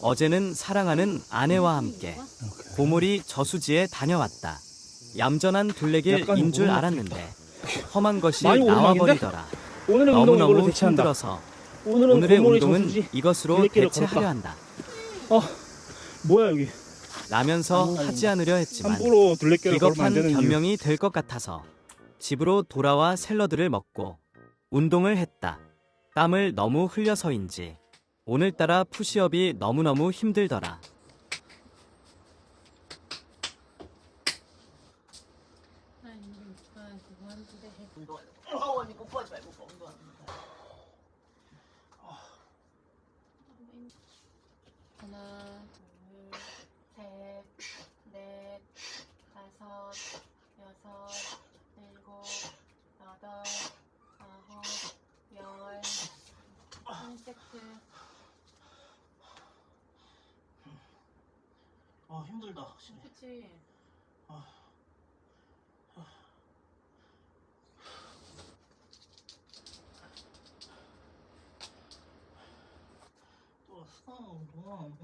어제는 사랑하는 아내와 함께 고물이 저수지에 다녀왔다. 얌전한 둘레길인 줄 알았는데 험한 것이? 나와버리더라. 너무너무. 힘들어서 오늘은 오늘의 운동은. 이것으로 대체하려. 한다. 어, 뭐야 여기? 라면서 하지 않으려 했지만 비겁한. 변명이 될 것 같아서 집으로 돌아와 샐러드를 먹고 운동을 했다. 땀을 너무 흘려서인지 오늘따라 푸시업이 너무너무 힘들더라. 여섯, 일곱, 여덟, 아홉, 열. 한 세트. 아 힘들다 확실히. 그치? 또 왔어. 운동.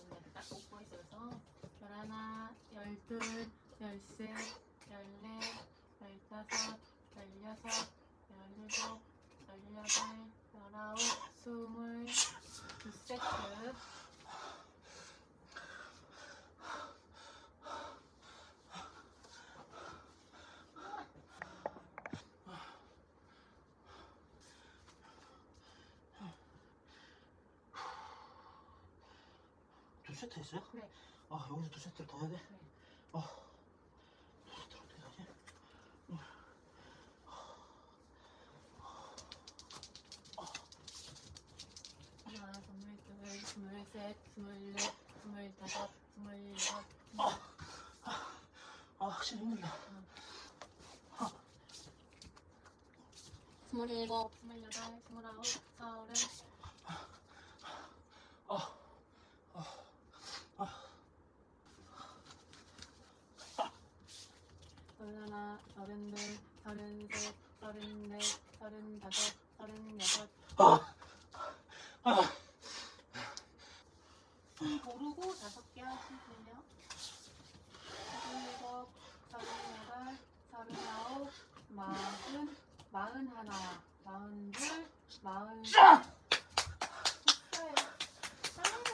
언니한테 딱 웃고 있어서. 열하나, 열둘, 열셋, 열넷, 열다섯, 열여섯, 열일곱, 열여덟, 열아홉, 스물. 두 세트. 세트 했어요? 네. 아 여기서 두 세트를 더 해야 돼? 네. 아. 두 세트를 어떻게 하지? 하나, 스물둘, 스물 셋, 스물 넷, 스물 다섯, 스물 여섯, 아 확실히 힘들다. 스물일곱, 스물여덟, 스물아홉, 서른넷, 서른셋, 서른넷, 서른다섯, 서른여섯. 아, 아. 음, 숨 고르고 다섯 개 하시고요. 서른일곱, 서른여덟, 서른아홉, 마흔, 마흔 하나, 마흔 둘, 마흔. 셋. 됐어요.